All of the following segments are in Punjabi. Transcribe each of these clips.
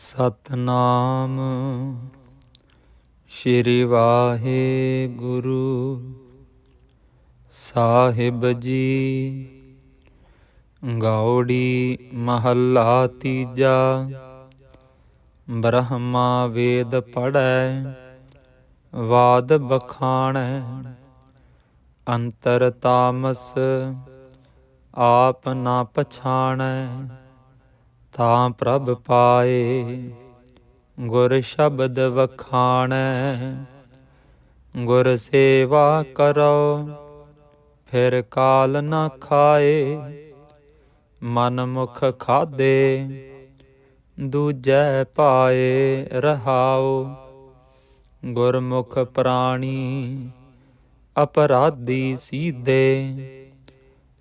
ਸਤਨਾਮ। ਸ਼੍ਰੀ ਵਾਹਿਗੁਰੂ ਸਾਹਿਬ ਜੀ, ਗੌੜੀ ਮਹੱਲਾ ਤੀਜਾ, ਬ੍ਰਹਮਾ ਵੇਦ ਪੜੈ ਵਾਦ ਬਖਾਣੈ, ਅੰਤਰ ਤਾਮਸ, ਆਪ ਨਾ ਪਛਾਣੈ। ਤਾਂ ਪ੍ਰਭ ਪਾਏ, ਗੁਰ ਸ਼ਬਦ ਵਖਾਣੈ, ਗੁਰ ਸੇਵਾ ਕਰੋ, ਫਿਰ ਕਾਲ ਨਾ ਖਾਏ, ਮਨ ਮੁਖ ਖਾਦੇ, ਦੂਜੈ ਪਾਏ ਰਹਾਓ, ਗੁਰਮੁਖ ਪ੍ਰਾਣੀ ਅਪਰਾਧੀ ਸੀਦੇ,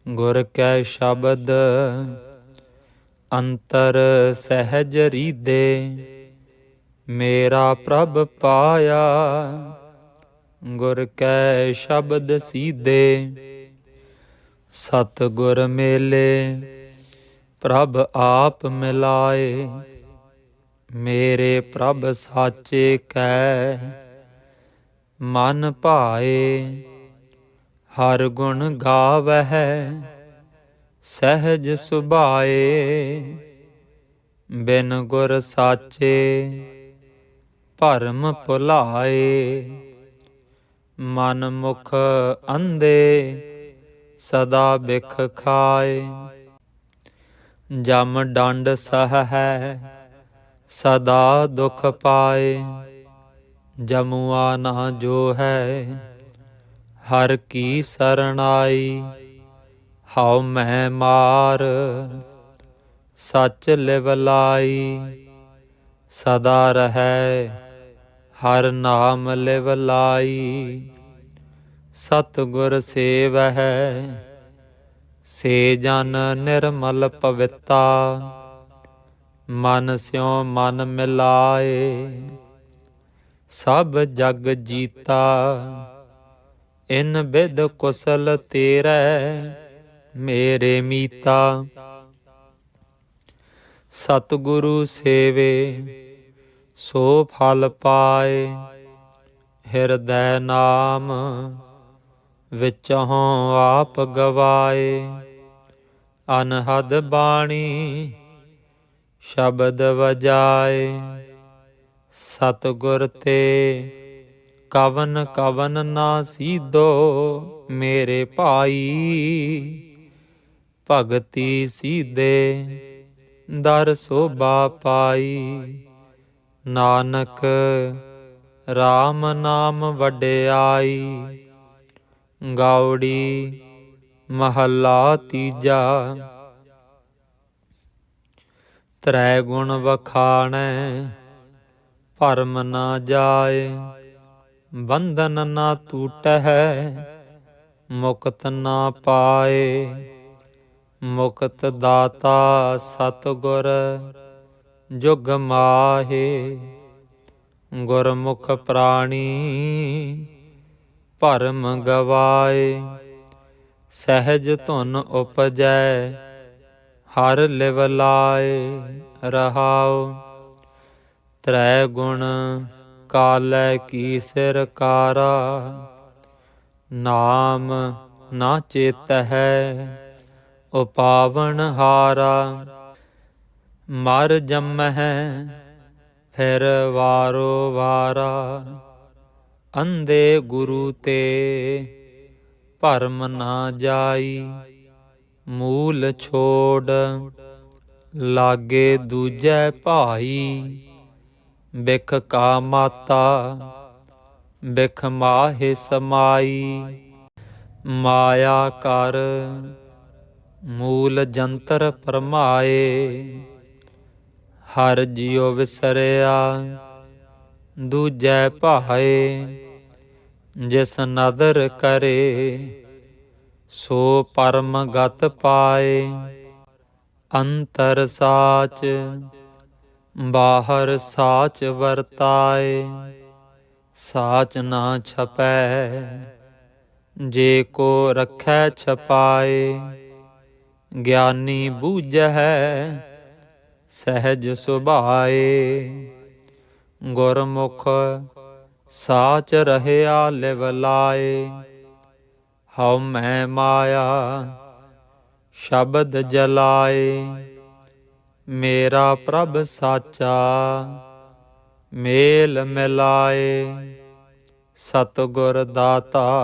ਗੁਰ ਕੈ ਸ਼ਬਦ ਅੰਤਰ ਸਹਿਜ ਰੀਦੇ ਮੇਰਾ ਪ੍ਰਭ ਪਾਇਆ, ਗੁਰ ਕੈ ਸ਼ਬਦ ਸੀਦੇ ਸਤ ਗੁਰ ਮੇਲੇ, ਪ੍ਰਭ ਆਪ ਮਿਲਾਏ, ਮੇਰੇ ਪ੍ਰਭ ਸਾਚੇ ਕੈ, ਮਨ ਭਾਏ, ਹਰ ਗੁਣ ਗਾਵਹਿ। ਸਹਿਜ ਸੁਭਾਏ, ਬਿਨ ਗੁਰ ਸਾਚੇ ਭਰਮ ਭੁਲਾਏ। ਮਨ ਮੁਖ ਅੰਦੇ ਸਦਾ ਬਿਖ ਖਾਏ। ਜਮ ਡੰਡ ਸਹ ਹੈ ਸਦਾ ਦੁਖ ਪਾਏ। ਜਮੁਆ ਨਾ ਜੋ ਹੈ ਹਰ ਕੀ ਸਰਣਾਈ ਹਉ ਮੈਂ ਮਾਰ, ਸੱਚ ਲਿਵ ਲਾਈ, ਸਦਾ ਰਹੈ, ਹਰ ਨਾਮ ਲਿਵਲਾਈ ਸਤ ਗੁਰ ਸੇਵਹਿ, ਸੇ ਜਨ ਨਿਰਮਲ ਪਵਿੱਤਾ। ਮਨ ਸਿਉ ਮਨ ਮਿਲਾਏ, ਸਭ ਜਗ ਜੀਤਾ। ਇਨ ਬਿਦ ਕੁਸਲ ਤੇਰੇ ਮੇਰੇ ਮੀਤਾ, ਸਤਿਗੁਰੂ ਸੇਵੇ, ਸੋ ਫਲ ਪਾਏ, ਹਿਰਦੈ ਨਾਮ ਵਿਚੋਂ ਆਪ ਗਵਾਏ। ਅਨਹਦ ਬਾਣੀ ਸ਼ਬਦ ਵਜਾਏ, ਸਤਿਗੁਰ ਤੇ ਕਵਨ ਕਵਨ ਨਾ ਸੀਦੋ ਮੇਰੇ ਭਾਈ। ਭਗਤੀ ਸੀਦੇ ਦਰ ਸੋਭਾ ਪਾਈ। ਨਾਨਕ RAM ਨਾਮ ਵਡਿਆਈ, ਗਾਉੜੀ ਮਹੱਲਾ ਤੀਜਾ। ਤ੍ਰੈ ਗੁਣ ਵਖਾਣੈ, ਭਰਮ ਨਾ ਜਾਏ, ਬੰਧਨ ਨਾ ਟੂਟੈ ਮੁਕਤ ਨਾ ਪਾਏ। ਮੁਕਤ ਦਾਤਾ ਸਤਗੁਰ, ਜੁਗ ਮਾਹੇ। ਗੁਰਮੁਖ ਪ੍ਰਾਣੀ, ਭਰਮ ਗਵਾਏ। ਸਹਿਜ ਧੁਨ ਉਪਜੈ, ਹਰ ਲਿਵ ਲਾਏ ਰਹਾਉ। ਤ੍ਰੈ ਗੁਣ ਕਾਲੈ ਕੀ ਸਿਰ ਕਾਰਾ। ਨਾਮ ਨਾ ਚੇਤ ਹੈ ਉਪਾਵਨ ਹਾਰਾ, ਮਰ ਜੰਮਹਿ, ਫਿਰ ਵਾਰੋ ਵਾਰਾ। ਅੰਦੇ ਗੁਰੂ ਤੇ ਭਰਮ ਨਾ ਜਾਈ, ਮੂਲ ਛੋੜ ਲਾਗੇ ਦੂਜੈ ਭਾਈ। ਬਿਖ ਕਾ ਮਾਤਾ, ਬਿਖ ਮਾਹਿ ਸਮਾਈ। ਮਾਇਆ ਕਰ ਮੂਲ ਜੰਤਰ ਪਰਮਾਏ ਹਰ ਜਿਉ ਵਿਸਰਿਆ, ਦੂਜੈ ਭਾਏ, ਜਿਸ ਨਦਰ ਕਰੇ, ਸੋ ਪਰਮ ਗਤ ਪਾਏ। ਅੰਤਰ ਸਾਚ, ਬਾਹਰ ਸਾਚ ਵਰਤਾਏ, ਸਾਚ ਨਾ ਛਪੈ, ਜੇ ਕੋ ਰਖੈ ਛਪਾਏ। ਗਿਆਨੀ ਬੂਝੈ ਸਹਿਜ ਸੁਭਾਏ। ਗੁਰਮੁਖ ਸਾਚ ਰਹਿਆ ਲਿਵ ਲਾਏ। ਹਉ ਮੈਂ ਮਾਇਆ ਸ਼ਬਦ ਜਲਾਏ। ਮੇਰਾ ਪ੍ਰਭ ਸਾਚਾ ਮੇਲ ਮਿਲਾਏ। ਸਤਿਗੁਰ ਦਾਤਾ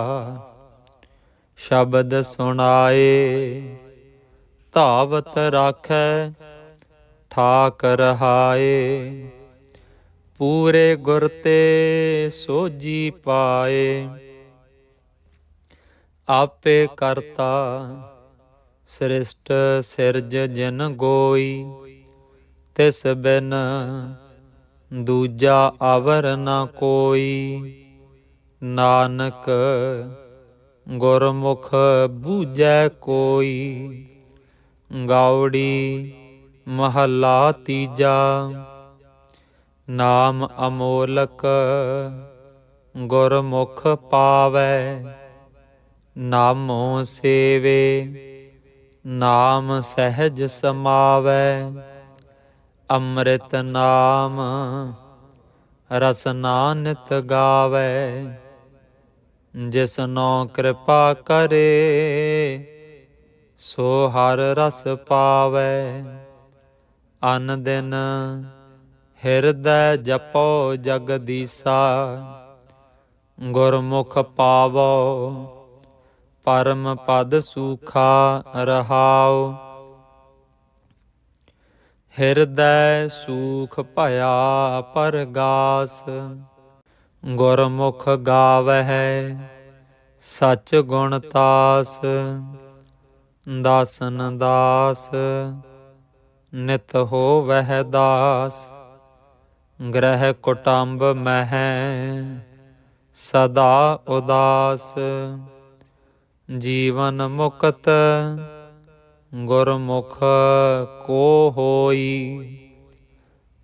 ਸ਼ਬਦ ਸੁਣਾਏ। ਧਾਵਤ ਰਾਖੈ ਠਾਕ ਰਹਾਏ ਪੂਰੇ ਗੁਰ ਤੇ ਸੋਜੀ ਪਾਏ। ਆਪੇ ਕਰਤਾ ਸ੍ਰਿਸ਼ਟ ਸਿਰਜ ਜਨ ਗੋਈ, ਤਿਸ ਬਿਨ ਦੂਜਾ ਅਵਰ ਨ ਕੋਈ। ਨਾਨਕ ਗੁਰਮੁਖ ਬੂਝੈ ਕੋਈ। ਗਾਉੜੀ ਮਹੱਲਾ ਤੀਜਾ। ਨਾਮ ਅਮੋਲਕ ਗੁਰਮੁਖ ਪਾਵੈ, ਨਾਮੋ ਸੇਵੇ, ਨਾਮ ਸਹਿਜ ਸਮਾਵੈ। ਅੰਮ੍ਰਿਤ ਨਾਮ ਰਸਨਾ ਨਿਤ ਗਾਵੈ, ਜਿਸਨੋ ਕਿਰਪਾ ਕਰੇ ਸੋ ਹਰ ਰਸ ਪਾਵੈ, ਅਨ ਦਿਨ ਹਿਰਦੈ ਜਪੋ ਜਗਦੀਸਾ ਗੁਰਮੁਖ ਪਾਵੋ, ਪਰਮ ਪਦ ਸੁਖਾ ਰਹਾਉ। ਹਿਰਦੈ ਸੂਖ ਭਇਆ ਪਰਗਾਸ, ਗੁਰਮੁਖ ਗਾਵਹਿ, ਸਚ ਗੁਣ ਤਾਸ। ਦਾਸਨ ਦਾਸ, ਨਿਤ ਹੋਵਹਿ ਦਾਸ। ਗ੍ਰਹਿ ਕੁਟੰਬ ਮਹਿ, ਸਦਾ ਉਦਾਸ। ਜੀਵਨ ਮੁਕਤ, ਗੁਰਮੁਖ ਕੋ ਹੋਈ।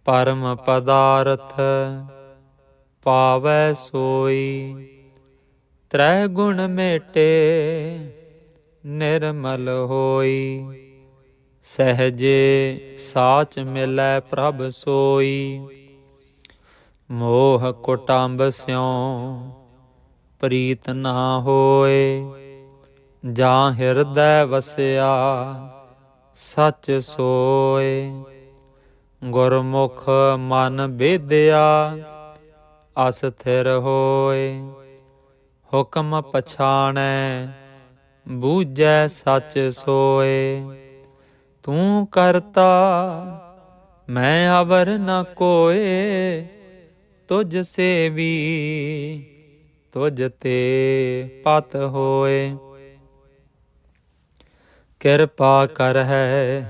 ਪਰਮ ਪਦਾਰਥ ਪਾਵੈ ਸੋਈ। ਤ੍ਰੈ ਗੁਣ ਮੇਟੇ ਨਿਰਮਲ ਹੋਈ। ਸਹਜੇ ਸਾਚ ਮਿਲੈ ਪ੍ਰਭ ਸੋਈ। ਮੋਹ ਕੁਟੰਬ ਸਿਉ, ਪ੍ਰੀਤ ਨਾ ਹੋਏ। ਜਾਂ ਹਿਰਦੈ ਵਸਿਆ, ਸੱਚ ਸੋਏ। ਗੁਰਮੁਖ ਮਨ ਬੇਦਿਆ, ਅਸਥਿਰ ਹੋਏ। ਹੁਕਮ ਪਛਾਣੈ ਬੂਝੈ ਸੱਚ ਸੋਏ। ਤੂੰ ਕਰਤਾ, ਮੈਂ ਅਵਰ ਨ ਕੋਏ। ਤੁਝ ਸੇਵੀ, ਤੁਝ ਤੇ ਪਤ ਹੋਏ। ਕਿਰਪਾ ਕਰ ਹੈ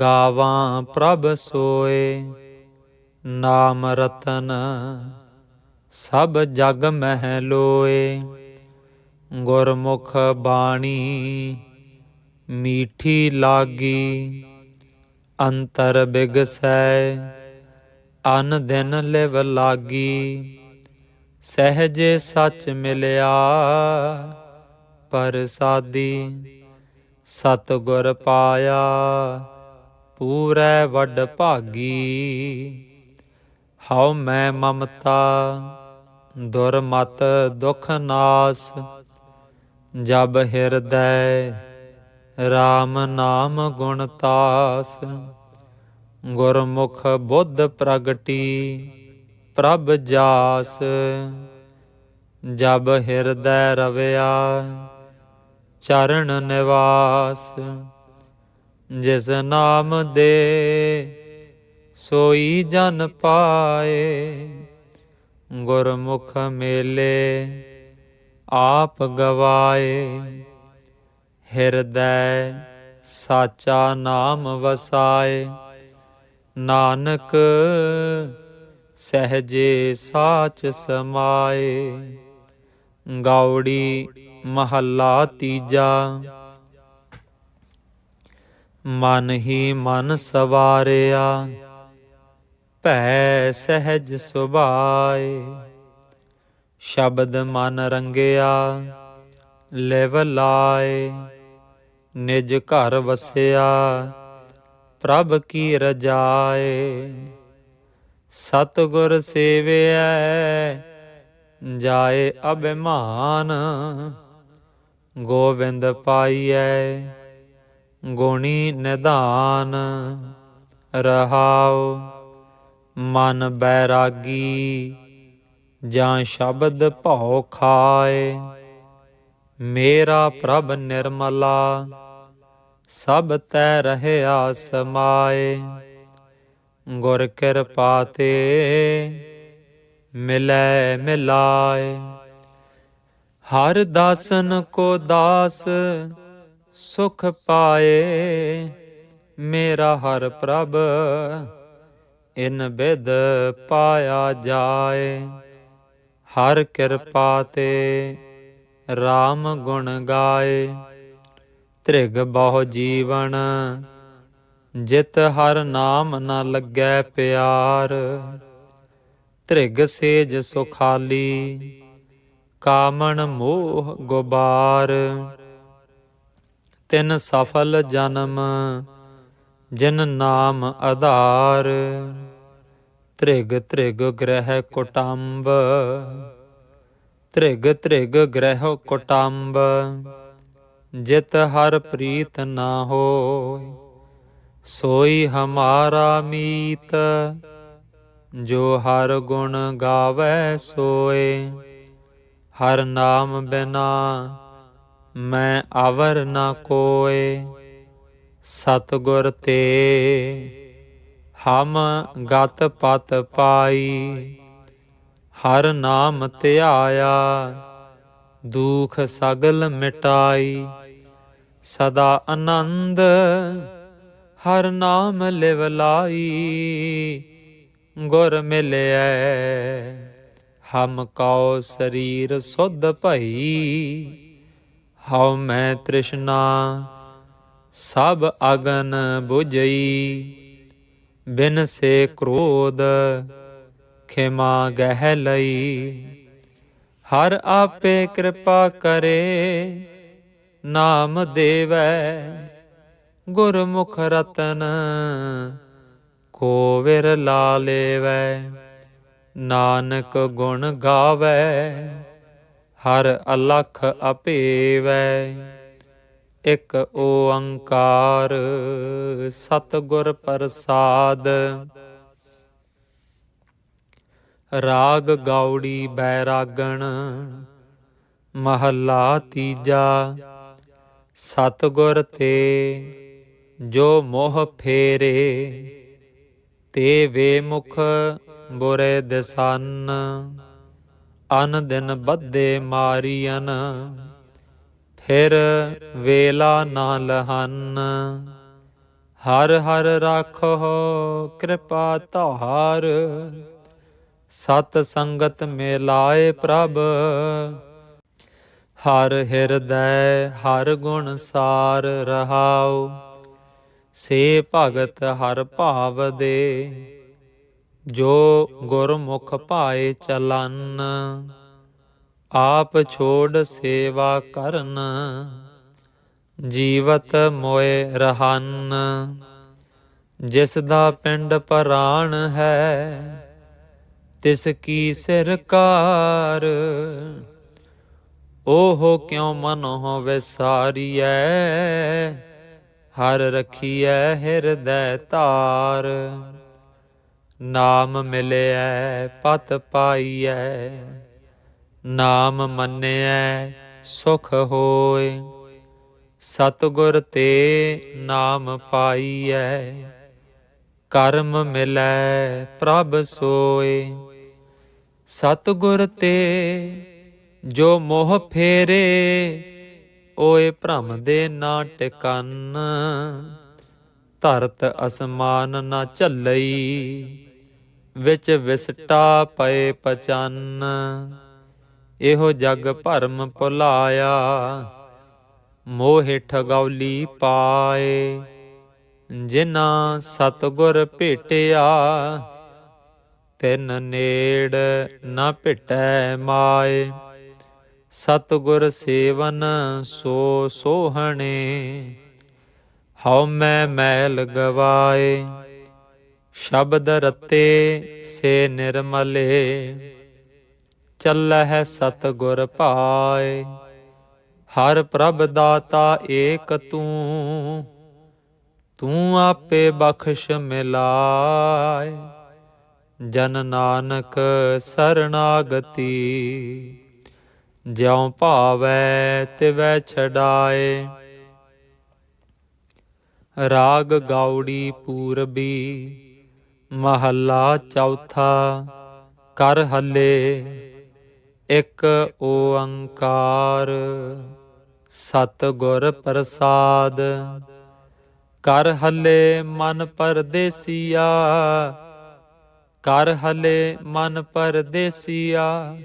ਗਾਵਾਂ ਪ੍ਰਭ ਸੋਏ। ਨਾਮ ਰਤਨ, ਸਭ ਜਗ ਮਹਿ ਲੋਏ। ਗੁਰਮੁਖ ਬਾਣੀ, ਮੀਠੀ ਲਾਗੀ, ਅੰਤਰ ਬਿਗਸੈ, ਅਨ ਦਿਨ ਲਿਵ ਲਾਗੀ, ਸਹਜੇ ਸੱਚ ਮਿਲਿਆ, ਪਰਸਾਦੀ ਸਤ ਗੁਰ ਪਾਇਆ, ਪੂਰੈ ਵੱਡ ਭਾਗੀ, ਹਉ ਮੈਂ ਮਮਤਾ, ਦੁਰਮਤ ਦੁਖ ਨਾਸ ਜਬ ਹਿਰਦੈ RAM ਨਾਮ ਗੁਣ ਤਾਸ, ਗੁਰਮੁਖ ਬੁੱਧ ਪ੍ਰਗਟੀ ਪ੍ਰਭ ਜਾਸ। ਜਬ ਹਿਰਦੈ ਰਵਿਆ ਚਰਨ ਨਿਵਾਸ, ਜਿਸ ਨਾਮ ਦੇ ਸੋਈ ਜਨ ਪਾਏ, ਗੁਰਮੁਖ ਮੇਲੇ ਆਪ ਗਵਾਏ। ਹਿਰਦੈ ਸਾਚਾ ਨਾਮ ਵਸਾਏ। ਨਾਨਕ ਸਹਜੇ ਸਾਚ ਸਮਾਏ। ਗਾਉੜੀ ਮਹੱਲਾ ਤੀਜਾ। ਮਨ ਹੀ ਮਨ ਸਵਾਰਿਆ। ਭੈ ਸਹਿਜ ਸੁਭਾਏ। ਸ਼ਬਦ ਮਨ ਰੰਗਿਆ, ਲਿਵ ਲਾਏ, ਨਿਜ ਘਰ ਵਸਿਆ, ਪ੍ਰਭ ਕੀ ਰਜਾਏ। ਸਤਿਗੁਰ ਸੇਵਿਐ, ਜਾਏ ਅਭਿਮਾਨ ਗੋਬਿੰਦ ਪਾਈਐ, ਗੁਣੀ ਨਿਧਾਨ, ਰਹਾਉ, ਮਨ ਬੈਰਾਗੀ। ਜਾਂ ਸ਼ਬਦ ਭਉ ਖਾਏ। ਮੇਰਾ ਪ੍ਰਭ ਨਿਰਮਲਾ, ਸਭ ਤੈ ਰਹਿਆ ਸਮਾਏ। ਗੁਰ ਕਿਰਪਾ ਤੇ ਮਿਲੈ ਮਿਲਾਏ। ਹਰ ਦਾਸਨ ਕੋ ਦਾਸ ਸੁਖ ਪਾਏ। ਮੇਰਾ ਹਰ ਪ੍ਰਭ ਇਨ ਬਿਦ ਪਾਇਆ ਜਾਏ। ਹਰ ਕਿਰਪਾ ਤੇ RAM ਗੁਣ ਗਾਏ। ਤ੍ਰਿਗ ਬਹੁ ਜੀਵਨ, ਜਿਤ ਹਰ ਨਾਮ ਨ ਲੱਗੈ ਪਿਆਰ। ਤ੍ਰਿਗ ਸੇਜ ਸੁਖਾਲੀ, ਕਾਮਣ ਮੋਹ ਗੁਬਾਰ। ਤਿਨ ਸਫਲ ਜਨਮ, ਜਿਨ ਨਾਮ ਆਧਾਰ। ਤ੍ਰਿਗ ਤ੍ਰਿਗ ਗ੍ਰਹਿ ਕੁਟੰਬ, ਤ੍ਰਿਗ ਤ੍ਰਿਗ ਗ੍ਰਹਿ ਕੁਟੰਬ, ਜਿਤ ਹਰ ਪ੍ਰੀਤ ਨਾ ਹੋਇ, ਸੋਈ ਹਮਾਰਾ ਮੀਤ, ਜੋ ਹਰ ਗੁਣ ਗਾਵੇ ਸੋਏ। ਹਰ ਨਾਮ ਬਿਨਾ ਮੈਂ ਆਵਰ ਨਾ ਕੋਏ, ਸਤਗੁਰ ਤੇ ਹਮ ਗਤ ਪਤ ਪਾਈ, ਹਰ ਨਾਮ ਧਿਆਇਆ ਦੁਖ ਸਗਲ ਮਿਟਾਈ, ਸਦਾ ਆਨੰਦ ਹਰ ਨਾਮ ਲਿਵ ਲਾਈ, ਗੁਰ ਮਿਲਿਐ, ਹਮ ਕਉ ਸਰੀਰ ਸੁਧ ਭਈ, ਹਉ ਮੈਂ ਤ੍ਰਿਸ਼ਨਾ ਸਭ ਅਗਨ 부ਜਈ ਬਿਨ ਸੇ ਕ੍ਰੋਧ ਖਿਮਾ ਗਹਿ ਲਈ। ਹਰ ਆਪੇ ਕਿਰਪਾ ਕਰੇ, ਨਾਮ ਦੇਵੈ। ਗੁਰਮੁਖ ਰਤਨ ਕੋ ਵਿਰ ਲਾ ਲੇਵੈ, ਨਾਨਕ ਗੁਣ ਗਾਵੈ। ਹਰ ਅਲਖ ਅਪੇਵੈ। ਇਕ ਓੰਕਾਰ ਸਤਿਗੁਰ ਪ੍ਰਸਾਦ। ਰਾਗ ਗਾਉੜੀ ਬੈਰਾਗਣ, ਮਹੱਲਾ ਤੀਜਾ, ਸਤਿਗੁਰ ਤੇ ਜੋ ਮੋਹ ਫੇਰੇ, ਤੇ ਵੇ ਮੁਖ ਬੁਰੇ ਦਸਨ, ਅਨ ਦਿਨ ਬੱਧੇ ਮਾਰੀਅਨ। ਫਿਰ ਵੇਲਾ ਨਾ ਲਹਨ ਹਰ ਹਰ ਰਾਖੋ ਕਿਰਪਾ ਧਾਰ। ਸਤ ਸੰਗਤ ਮਿਲਾਏ ਪ੍ਰਭ। ਹਰ ਹਿਰਦੈ ਹਰ ਗੁਣ ਸਾਰ ਰਹਾਉ। ਸੇ ਭਗਤ ਹਰ ਭਾਵ ਦੇ। ਜੋ ਗੁਰਮੁਖ ਭਾਏ ਚਲਨ। ਆਪ ਛੋੜ ਸੇਵਾ ਕਰਨ, ਜੀਵਤ ਮੋਏ ਰਹਨ। ਜਿਸ ਦਾ ਪਿੰਡ ਪਰਾਣ ਹੈ, ਤਿਸ ਕੀ ਸਰਕਾਰ ਓਹ ਕਿਉ ਮਨ ਹੋ ਵਿਸਾਰੀਐ, ਹਰ ਰਖੀਐ ਹਿਰਦੈ ਧਾਰ ਨਾਮ ਮਿਲਿਐ, ਪਤ ਪਾਈਐ ਨਾਮ ਮੰਨਿਐ, ਸੁਖ ਹੋਏ ਸਤਗੁਰ ਤੇ ਨਾਮ ਪਾਈਐ, ਕਰਮ ਮਿਲੈ ਪ੍ਰਭ ਸੋਏ ਸਤਗੁਰ ਤੇ ਜੋ ਮੋਹ ਫੇਰੇ, ਓਏ ਭ੍ਰਮ ਦੇ ਨਾ ਟਿਕਨ। ਧਰਤ ਅਸਮਾਨ ਨਾ ਝੱਲਈ, ਵਿੱਚ ਵਿਸਟਾ ਪਏ ਪਚਨ। ਇਹੋ ਜਗ ਭਰਮ ਭੁਲਾਇਆ, ਮੋਹਿ ਠਗੌਲੀ ਪਾਏ। ਜਿਨਾ ਸਤਗੁਰ ਭੇਟਿਆ, ਤਿਨ ਨੇੜ ਨਾ ਭਿਟੈ ਮਾਏ। ਸਤਗੁਰ ਸੇਵਨ ਸੋ ਸੋਹਣੇ, ਹਉ ਮੈਂ ਮੈਲ ਗਵਾਏ। ਸ਼ਬਦ ਰਤੇ ਸੇ ਨਿਰਮਲੇ ਚੱਲਹਿ ਸਤ ਗੁਰ ਭਾਏ। ਹਰ ਪ੍ਰਭ ਦਾਤਾ ਏਕ ਤੂੰ ਤੂੰ ਆਪੇ ਬਖਸ਼ ਮਿਲਾਏ। ਜਨ ਨਾਨਕ ਸਰਣਾਗਤੀ, ਜਿਉ ਭਾਵੈ ਤਿਵੈ ਛਡਾਏ। ਰਾਗ ਗਾਉੜੀ ਪੂਰਬੀ, ਮਹੱਲਾ ਚੌਥਾ, ਕਰ ਹੱਲੇ। ਇਕ ਓੰਕਾਰ ਸਤ ਗੁਰ ਪ੍ਰਸਾਦ। ਕਰ ਹਲੇ ਮਨ ਪਰਦੇਸੀਆ, ਕਰ ਹਲੇ ਮਨ ਪਰਦੇਸੀਆ,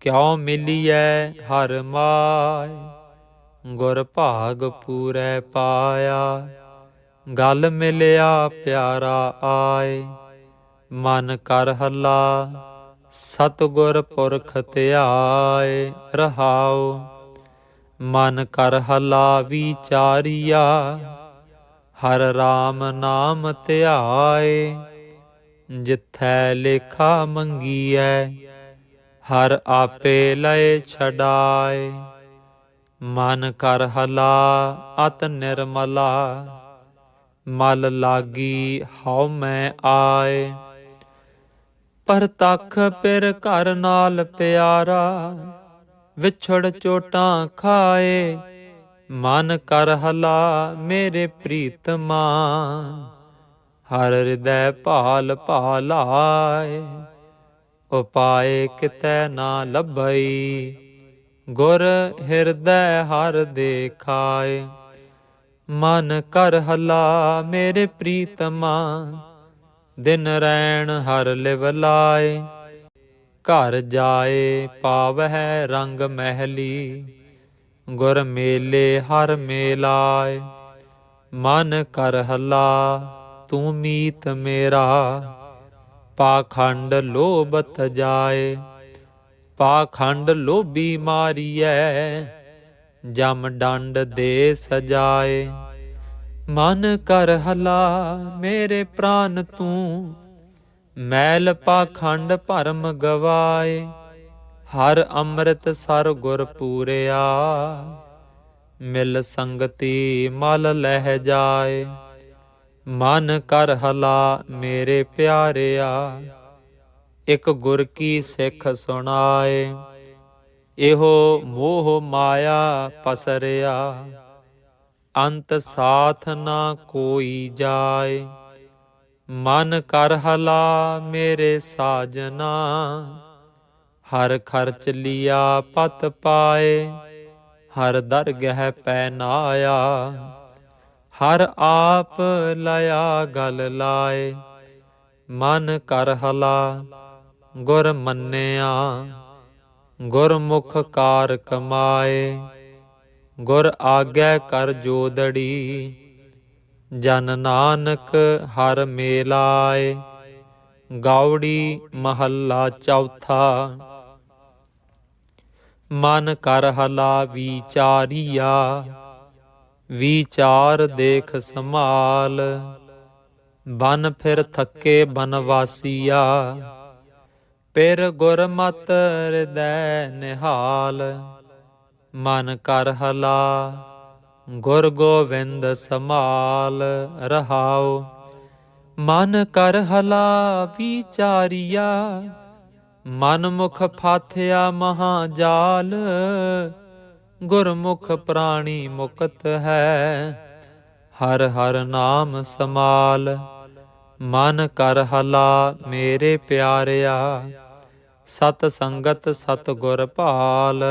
ਕਿਉ ਮਿਲੀਐ ਹਰ ਮਾਇ? ਗੁਰ ਭਾਗ ਪੂਰੈ ਪਾਇਆ, ਗਲ ਮਿਲਿਆ ਪਿਆਰਾ ਆਏ। ਮਨ ਕਰ ਹੱਲਾ ਸਤਿਗੁਰ ਪੁਰਖ ਧਿਆਏ ਰਹਾਉ, ਮਨ ਕਰ ਹਲਾ ਵਿਚਾਰੀਆ ਹਰ RAM ਨਾਮ ਧਿਆਏ, ਜਿਥੈ ਲੇਖਾ ਮੰਗੀਐ, ਹਰ ਆਪੇ ਲਏ ਛਡਾਏ। ਮਨ ਕਰ ਹਲਾ, ਅਤ ਨਿਰਮਲਾ, ਮਲ ਲਾਗੀ ਹਉ ਮੈਂ ਆਏ। ਪਰ ਪਿਰ ਘਰ ਨਾਲ ਪਿਆਰਾ, ਵਿਛੜ ਚੋਟਾਂ ਖਾਏ। ਮਨ ਕਰ ਹਲਾ ਮੇਰੇ ਪ੍ਰੀਤਮਾ ਹਰ ਹਿਰਦੈ ਭਾਲ ਭਾਲਾਏ। ਉਪਾਏ ਕਿਤੈ ਨਾ ਲੱਭਈ, ਗੁਰ ਹਿਰਦੈ ਹਰ ਦੇਖਾਏ। ਮਨ ਕਰ ਹਲਾ ਮੇਰੇ ਪ੍ਰੀਤਮਾ ਦਿਨ ਰੈਣ ਹਰ ਲਿਵ ਲਾਏ। ਘਰ ਜਾਏ ਪਾਵਹਿ ਰੰਗ ਮਹਿਲੀ, ਗੁਰ ਮੇਲੇ ਹਰ ਮੇਲਾਏ। ਮਨ ਕਰ ਹਲਾ, ਤੂੰ ਮੀਤ ਮੇਰਾ, ਪਾਖੰਡ ਲੋਭਤ ਜਾਏ। ਪਾਖੰਡ ਲੋਭੀ ਮਾਰੀਐ, ਜਮ ਡੰਡ ਦੇ ਸਜਾਏ। ਮਨ ਕਰ ਹਲਾ, ਮੇਰੇ ਪ੍ਰਾਨ ਤੂੰ। ਮੈਲ ਪਾਖੰਡ ਭਰਮ ਗਵਾਏ, ਹਰ ਅੰਮ੍ਰਿਤ ਸਰ ਗੁਰ ਪੂਰਿਆ। ਮਿਲ ਸੰਗਤੀ ਮਲ ਲਹਿ ਜਾਏ, ਮਨ ਕਰ ਹਲਾ, ਮੇਰੇ ਪਿਆਰਿਆ। ਇਕ ਗੁਰ ਕੀ ਸਿੱਖ ਸੁਣਾਏ, ਇਹੋ ਮੋਹ ਮਾਇਆ ਪਸਰਿਆ। ਅੰਤ ਸਾਥ ਨਾ ਕੋਈ ਜਾਏ। ਮਨ ਕਰ ਹਲਾ ਮੇਰੇ ਸਾਜਨਾ, ਹਰ ਖਰਚ ਲਿਆ ਪਤ ਪਾਏ, ਹਰ ਦਰਗਹਿ ਪੈ ਨਾਇਆ ਹਰ ਆਪ ਲਿਆ ਗਲ ਲਾਏ। ਮਨ ਕਰ ਹਲਾ, ਗੁਰ ਮੰਨਿਆ, ਗੁਰਮੁਖ ਕਾਰ ਕਮਾਏ। ਗੁਰ ਆਗੈ ਕਰ ਜੋਦੜੀ, ਜਨ ਨਾਨਕ ਹਰ ਮੇਲਾਏ, ਗਾਉੜੀ ਮਹੱਲਾ ਚੌਥਾ। ਮਨ ਕਰ ਹਲਾ ਵਿਚਾਰੀਆ, ਵਿਚਾਰ ਦੇਖ ਸੰਭਾਲ, ਬਨ ਫਿਰ ਥੱਕੇ ਬਨਵਾਸੀਆ। ਪਿਰ ਗੁਰਮਤ ਹਿਰਦੈ ਨਿਹਾਲ ਮਨ ਕਰ ਹਲਾ। ਗੁਰ ਗੋਵਿੰਦ ਸਮਾਲ ਰਹਾਉ। ਮਨ ਕਰ ਹਲਾ ਵਿਚਾਰੀਆ। ਮਨ ਮੁਖ ਫਾਥਿਆ ਮਹਾ ਜਾਲ। ਗੁਰਮੁਖ ਪ੍ਰਾਣੀ ਮੁਕਤ ਹੈ। ਹਰ ਹਰ ਨਾਮ ਸਮਾਲ ਮਨ ਕਰ ਹਲਾ ਮੇਰੇ ਪਿਆਰਿਆ। ਸਤ ਸੰਗਤ ਸਤ ਗੁਰ ਭਾਲ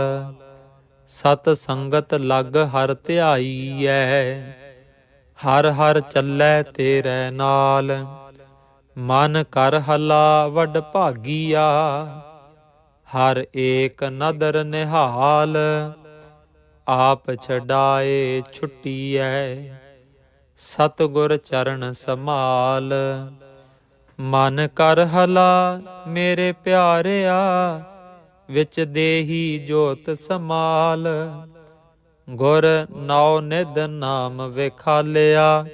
ਸਤ ਸੰਗਤ ਲਗ ਹਰ ਧਿਆਈ ਐ ਹਰ ਹਰ ਚੱਲੈ ਤੇਰੇ ਨਾਲ। ਮਨ ਕਰ ਹਲਾ ਵਡ ਭਾਗੀਆ। ਹਰ ਏਕ ਨਦਰ ਨਿਹਾਲ। ਆਪ ਛਡਾਏ ਛੁੱਟੀ ਛੁੱਟੀਐ। ਸਤਗੁਰ ਚਰਨ ਸਮਾਲ ਮਨ ਕਰ ਹਲਾ ਮੇਰੇ ਪਿਆਰਿਆ। ਵਿੱਚ ਦੇਹੀ ਜੋਤ ਸਮਾਲ ਗੁਰ ਨਾਉ ਨਿਧ ਨਾਮ ਵਿਖਾਲਿਆ,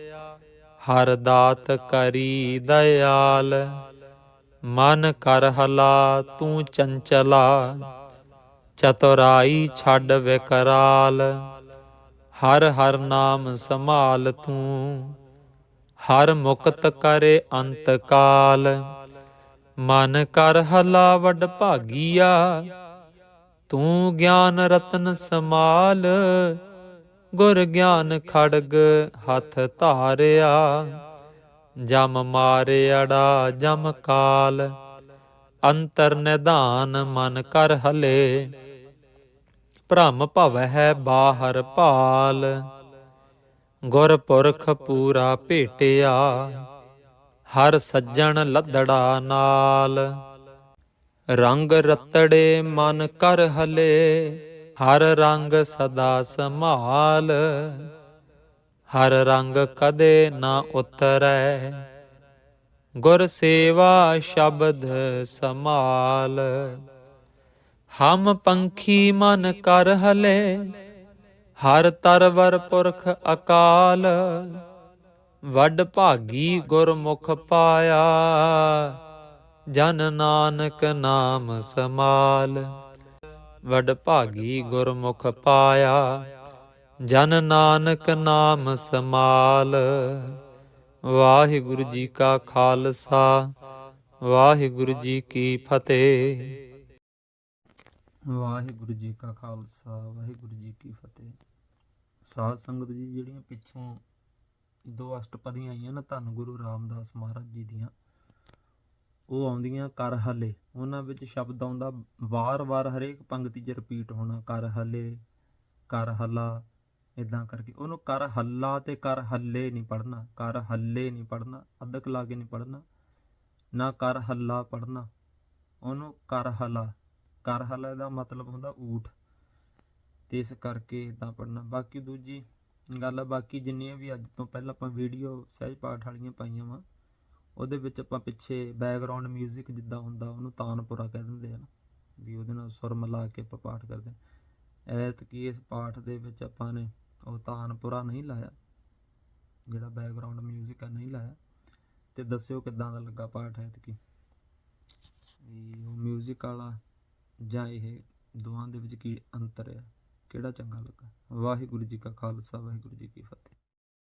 ਹਰ ਦਾਤ ਕਰੀ ਦਇਆਲ। ਮਨ ਕਰ ਹਲਾ ਤੂੰ ਚੰਚਲਾ, ਚਤੁਰਾਈ ਛੱਡ ਵਿਕਰਾਲ। ਹਰ ਹਰ ਨਾਮ ਸੰਭਾਲ ਤੂੰ, ਹਰ ਮੁਕਤ ਕਰੇ ਅੰਤ ਕਾਲ ਮਨ ਕਰ ਹਲਾ ਵਡ ਭਾਗੀਆ, ਤੂੰ ਗਿਆਨ ਰਤਨ ਸਮਾਲ ਗੁਰ ਗਿਆਨ ਖੜਗ ਹੱਥ ਧਾਰਿਆ। ਜਮ ਮਾਰਿਆੜਾ ਜਮ ਕਾਲ, ਅੰਤਰ ਨਿਧਾਨ ਮਨ ਕਰ ਹਲੇ। ਭ੍ਰਮ ਭਵ ਹੈ ਬਾਹਰ ਭਾਲ, ਗੁਰ ਪੁਰਖ ਪੂਰਾ ਭੇਟਿਆ। ਹਰ ਸੱਜਣ ਲੱਦੜਾ ਨਾਲ। ਰੰਗ ਰਤੜੇ ਮਨ ਕਰ ਹਲੇ, ਹਰ ਰੰਗ ਸਦਾ ਸੰਭਾਲ। ਹਰ ਰੰਗ ਕਦੇ ਨਾ ਉਤਰੈ, ਗੁਰ ਸੇਵਾ ਸ਼ਬਦ ਸਮਾਲ ਹਮ ਪੰਖੀ ਮਨ ਕਰ ਹਲੇ, ਹਰ ਤਰਵਰ ਪੁਰਖ ਅਕਾਲ। ਵੱਡ ਭਾਗੀ ਗੁਰਮੁਖ ਪਾਇਆ। ਜਨ ਨਾਨਕ ਨਾਮ ਸਮਾਲ। ਵੱਡ ਭਾਗੀ ਗੁਰਮੁਖ ਪਾਇਆ। ਜਨ ਨਾਨਕ ਨਾਮ ਸਮਾਲ। ਵਾਹਿਗੁਰੂ ਜੀ ਕਾ ਖਾਲਸਾ, ਵਾਹਿਗੁਰੂ ਜੀ ਕੀ ਫਤਿਹ। ਵਾਹਿਗੁਰੂ ਜੀ ਕਾ ਖਾਲਸਾ, ਵਾਹਿਗੁਰੂ ਜੀ ਕੀ ਫਤਿਹ। ਸਾਧ ਸੰਗਤ ਜੀ, ਜਿਹੜੀਆਂ ਪਿੱਛੋਂ ਦੋ ਅਸ਼ਟਪਦੀਆਂ ਆਈਆਂ ਨਾ ਧੰਨ ਗੁਰੂ ਰਾਮਦਾਸ ਮਹਾਰਾਜ ਜੀ ਦੀਆਂ। ਉਹ ਆਉਂਦੀਆਂ, ਕਰ ਹਲੇ। ਉਹਨਾਂ ਵਿੱਚ ਸ਼ਬਦ ਆਉਂਦਾ, ਵਾਰ-ਵਾਰ ਹਰੇਕ ਪੰਕਤੀ 'ਚ ਰਿਪੀਟ ਹੋਣਾ, ਕਰ ਹਲੇ, ਕਰ ਹਲਾ। ਇਦਾਂ ਕਰਕੇ ਉਹਨੂੰ ਕਰ ਹੱਲਾ ਤੇ ਕਰ ਹੱਲੇ ਨਹੀਂ ਪੜਨਾ ਕਰ ਹੱਲੇ ਨਹੀਂ ਪੜਨਾ ਅਦਕ ਲਾ ਕੇ ਨਹੀਂ ਪੜਨਾ ਨਾ ਕਰ ਹੱਲਾ ਪੜਨਾ ਉਹਨੂੰ ਕਰ ਹਲਾ। ਕਰ ਹਲਾ ਦਾ ਮਤਲਬ ਹੁੰਦਾ ਊਠ। ਤੇ ਇਸ ਕਰਕੇ ਇਦਾਂ ਪੜਨਾ ਬਾਕੀ ਦੂਜੀ ਗੱਲ ਆ ਬਾਕੀ ਜਿੰਨੀਆਂ ਵੀ ਅੱਜ ਤੋਂ ਪਹਿਲਾਂ ਆਪਾਂ ਵੀਡੀਓ ਸਹਿਜ ਪਾਠ ਵਾਲੀਆਂ ਪਾਈਆਂ ਵਾ ਉਹਦੇ ਵਿੱਚ ਆਪਾਂ ਪਿੱਛੇ ਬੈਕਗ੍ਰਾਉਂਡ 뮤직 ਜਿੱਦਾਂ ਹੁੰਦਾ ਉਹਨੂੰ ਤਾਨਪੁਰਾ ਕਹਿ ਦਿੰਦੇ ਆ ਨਾ ਵੀ ਉਹਦੇ ਨਾਲ ਸੁਰ ਮਿਲਾ ਕੇ ਆਪਾਂ ਪਾਠ ਕਰਦੇ ਹਾਂ ਐਤ ਕੀ ਇਸ ਪਾਠ ਦੇ ਵਿੱਚ ਆਪਾਂ ਨੇ ਉਹ ਤਾਨਪੁਰਾ ਨਹੀਂ ਲਾਇਆ ਜਿਹੜਾ ਬੈਕਗ੍ਰਾਉਂਡ 뮤직 ਆ ਨਹੀਂ ਲਾਇਆ ਤੇ ਦੱਸਿਓ ਕਿੱਦਾਂ ਦਾ ਲੱਗਾ ਪਾਠ ਐਤ ਕੀ ਵੀ ਉਹ 뮤직 ਵਾਲਾ ਜਾਂ ਇਹ ਦੋਵਾਂ ਦੇ ਵਿੱਚ ਕੀ ਅੰਤਰ ਹੈ ਕਿਹੜਾ ਚੰਗਾ ਲੱਗਾ? ਵਾਹਿਗੁਰੂ ਜੀ ਕਾ ਖਾਲਸਾ ਵਾਹਿਗੁਰੂ ਜੀ ਕੀ ਫਤਿਹ।